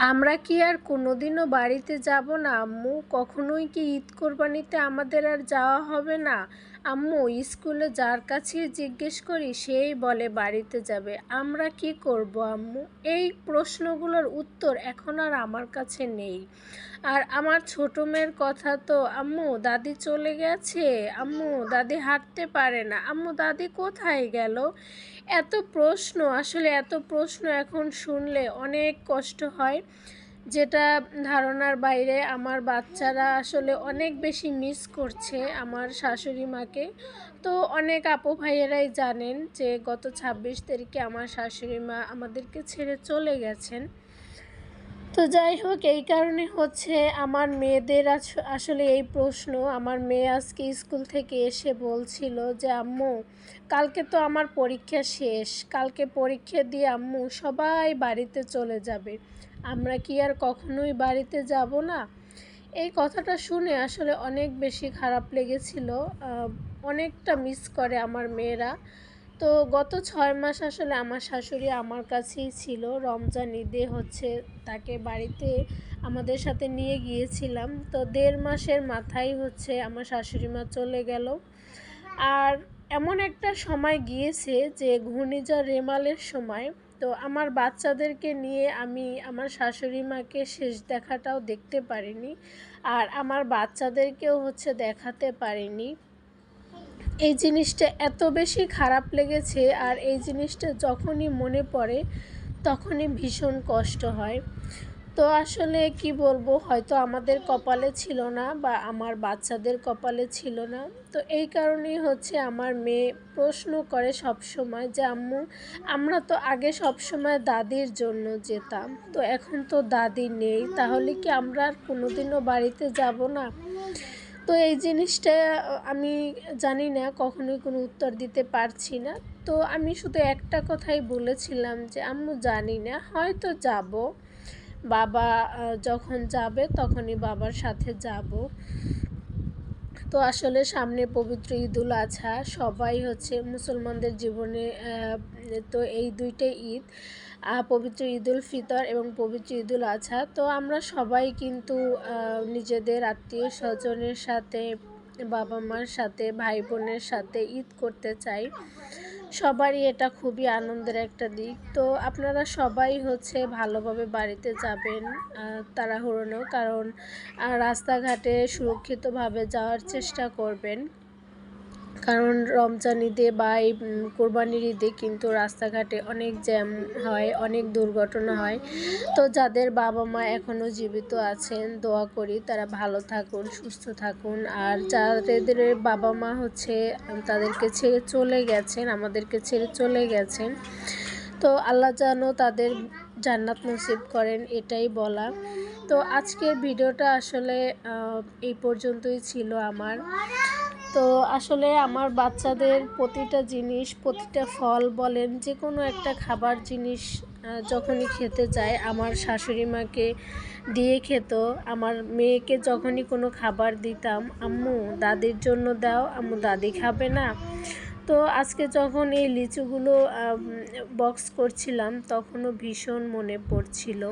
আমরা কি আর কোনোদিনও বাড়িতে যাব না? আম্মু, কখনোই কি ঈদ কোরবানিতে আমাদের আর যাওয়া হবে না? আম্মু, স্কুলে যার কাছে জিজ্ঞেস করি, সেই বলে, বাড়িতে যাবে। আমরা কি করব আম্মু? এই প্রশ্নগুলোর উত্তর এখন আর আমার কাছে নেই। আর আমার ছোট মেয়ের কথা তো, আম্মু, দাদি চলে গেছে। আম্মু, দাদি হাঁটতে পারে না। আম্মু, দাদি কোথায় গেল? এত প্রশ্ন, আসলে এত প্রশ্ন এখন শুনলে অনেক কষ্ট হয়। যেটা ধারণার বাইরে আমার বাচ্চারা আসলে অনেক বেশি মিস করছে আমার শাশুড়ি মাকে। তো অনেক আপু ভাইয়েরাই জানেন যে গত ছাব্বিশ তারিখে আমার শাশুড়ি মা আমাদেরকে ছেড়ে চলে গেছেন। তো যাই হোক, এই কারণে হচ্ছে আমার মেয়েদের আসলে এই প্রশ্ন। আমার মেয়ে আজকে স্কুল থেকে এসে বলছিল যে, আম্মু, কালকে তো আমার পরীক্ষা শেষ। কালকে পরীক্ষা দিয়ে আম্মু সবাই বাড়িতে চলে যাবে। আমরা কি আর কখনোই বাড়িতে যাব না? এই কথাটা শুনে আসলে অনেক বেশি খারাপ লেগেছিল। অনেকটা মিস করে আমার মেয়েরা। তো গত ছয় মাস আসলে আমার শাশুড়ি আমার কাছেই ছিল। রমজান ঈদে হচ্ছে তাকে বাড়িতে আমাদের সাথে নিয়ে গিয়েছিলাম। তো দেড় মাসের মাথায় হচ্ছে আমার শাশুড়ি মা চলে গেল। আর এমন একটা সময় গিয়েছে যে ঘূর্ণিঝড় রেমালের সময় তো আমার বাচ্চাদেরকে নিয়ে আমি আমার শাশুড়ি মাকে শেষ দেখাটাও দেখতে পারিনি আর আমার বাচ্চাদেরকেও হচ্ছে দেখাতে পারিনি। এই জিনিসটা এত বেশি খারাপ লেগেছে আর এই জিনিসটা যখনই মনে পড়ে তখনই ভীষণ কষ্ট হয়। তো আসলে কি বলব? হয়তো আমাদের কপালে ছিল না বা আমার বাচ্চাদের কপালে ছিল না। তো এই কারণেই হচ্ছে আমার মেয়ে প্রশ্ন করে সব সময় যে, আম্মু, আমরা তো আগে সব সময় দাদির জন্য যেতাম। তো এখন তো দাদি নেই, তাহলে কি আমরা আর কোনোদিনও বাড়িতে যাব না? তো এই জিনিসটা আমি জানি না, কখনোই কোনো উত্তর দিতে পারছি না। তো আমি শুধু একটা কথাই বলেছিলাম যে, আম্মু, জানি না, হয়তো যাব। বাবা যখন যাবে তখনই বাবার সাথে যাব। তো আসলে সামনে পবিত্র ঈদুল আজহা সবাই হচ্ছে মুসলমানদের জীবনে তো এই দুইটাই ঈদ পবিত্র ঈদুল ফিতর এবং পবিত্র ঈদুল আজহা তো আমরা সবাই কিন্তু নিজেদের আত্মীয় স্বজনের সাথে বাবা মার সাথে ভাই বোনের সাথে ঈদ করতে চাই। সবারই এটা খুবই আনন্দের একটা দিক। তো আপনারা সবাই হচ্ছে ভালোভাবে বাড়িতে যাবেন তাড়াহুড়ো কারণ রাস্তাঘাটে সুরক্ষিতভাবে যাওয়ার চেষ্টা করবেন। কারণ রমজান ঈদে বা এই কোরবানির ঈদে কিন্তু রাস্তাঘাটে অনেক জ্যাম হয়, অনেক দুর্ঘটনা হয়। তো যাদের বাবা মা এখনও জীবিত আছেন, দোয়া করি তারা ভালো থাকুন, সুস্থ থাকুন। আর যাদের বাবা মা হচ্ছে, তাদেরকে ছেড়ে চলে গেছেন, আমাদেরকে ছেড়ে চলে গেছেন। তো আল্লাহ যেন তাদের জান্নাত নসিব করেন, এটাই বলা। তো আজকের ভিডিওটা আসলে এই পর্যন্তই ছিল আমার। তো আসলে আমার বাচ্চাদের প্রতিটা জিনিস, প্রতিটা ফল বলেন যে কোনো একটা খাবার জিনিস যখনই খেতে চায়, আমার শাশুড়ি মাকে দিয়ে খেত। আমার মেয়েকে যখনই কোনো খাবার দিতাম, আম্মু, দাদির জন্য দাও, আম্মু, দাদি খাবে না। তো আজকে যখন এই লিচুগুলো বক্স করছিলাম, তখনও ভীষণ মনে পড়ছিল।